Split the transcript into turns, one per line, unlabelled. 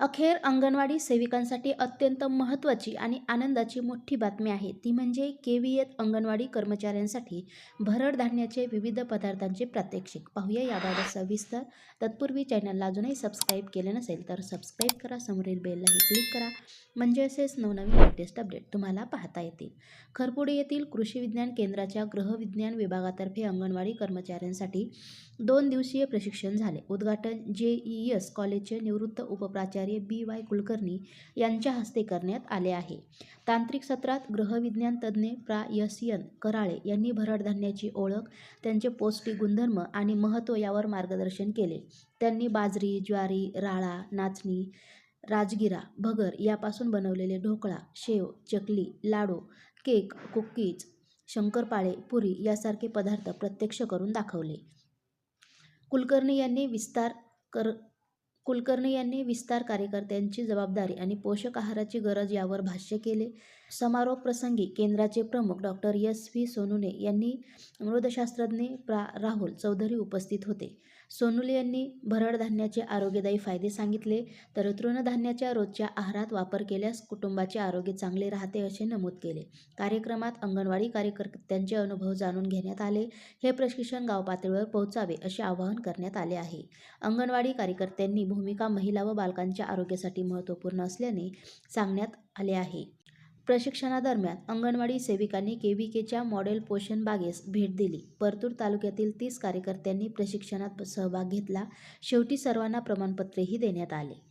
अखेर अंगणवाडी सेविकांसाठी अत्यंत महत्त्वाची आणि आनंदाची मोठी बातमी आहे. ती म्हणजे केविएत अंगणवाडी कर्मचाऱ्यांसाठी भरड धान्याचे विविध पदार्थांचे प्रात्यक्षिक. पाहूया याबाबत सविस्तर तत्पूर्वी चॅनलला अजूनही सबस्क्राईब केले नसेल तर सबस्क्राईब करा. समोरील बेललाही क्लिक करा. म्हणजे असेच नवनवीन लेटेस्ट अपडेट तुम्हाला पाहता येतील. खरपुडे येथील कृषी विज्ञान केंद्राच्या गृहविज्ञान विभागातर्फे अंगणवाडी कर्मचाऱ्यांसाठी दोन दिवसीय प्रशिक्षण झाले. उद्घाटन जे ई एस कॉलेजचे निवृत्त उपप्राचार्य बी वाय कुलकर्णी यांच्या हस्ते करण्यात आले आहे. तांत्रिक सत्रात गृहविज्ञान तज्ज्ञ प्रा. यस. एन. कराळे यांनी भरडधान्याची ओळख त्यांचे पौष्टिक गुणधर्म आणि महत्त्व यावर मार्गदर्शन केले. त्यांनी बाजरी ज्वारी राळा नाचणी राजगिरा भगर यापासून बनवलेले ढोकळा शेव चकली लाडू केक कुकीज शंकरपाळे पुरी यासारखे पदार्थ प्रत्यक्ष करून दाखवले. कुलकर्णी यांनी विस्तार कर कुलकर्णी यांनी विस्तार कार्यकर्त्यांची जबाबदारी आणि पोषक आहाराची गरज यावर भाष्य केले. समारोप प्रसंगी केंद्राचे प्रमुख डॉक्टर एस व्ही सोनुने यांनी मृदशास्त्रज्ञ प्रा. राहुल चौधरी उपस्थित होते. सोनुले यांनी भरड धान्याचे आरोग्यदायी फायदे सांगितले तर तृणधान्याच्या रोजच्या आहारात वापर केल्यास कुटुंबाचे आरोग्य चांगले राहते असे नमूद केले. कार्यक्रमात अंगणवाडी कार्यकर्त्यांचे अनुभव जाणून घेण्यात आले. हे प्रशिक्षण गाव पातळीवर पोहोचावे असे आवाहन करण्यात आले आहे. अंगणवाडी कार्यकर्त्यांनी भूमिका महिला व बालकांच्या आरोग्यासाठी महत्त्वपूर्ण असल्याने सांगण्यात आले आहे. प्रशिक्षणादरम्यान अंगणवाडी सेविकांनी केव्हीकेच्या मॉडेल पोषण बागेस भेट दिली. परतूर तालुक्यातील तीस कार्यकर्त्यांनी प्रशिक्षणात सहभाग घेतला. शेवटी सर्वांना प्रमाणपत्रेही देण्यात आले.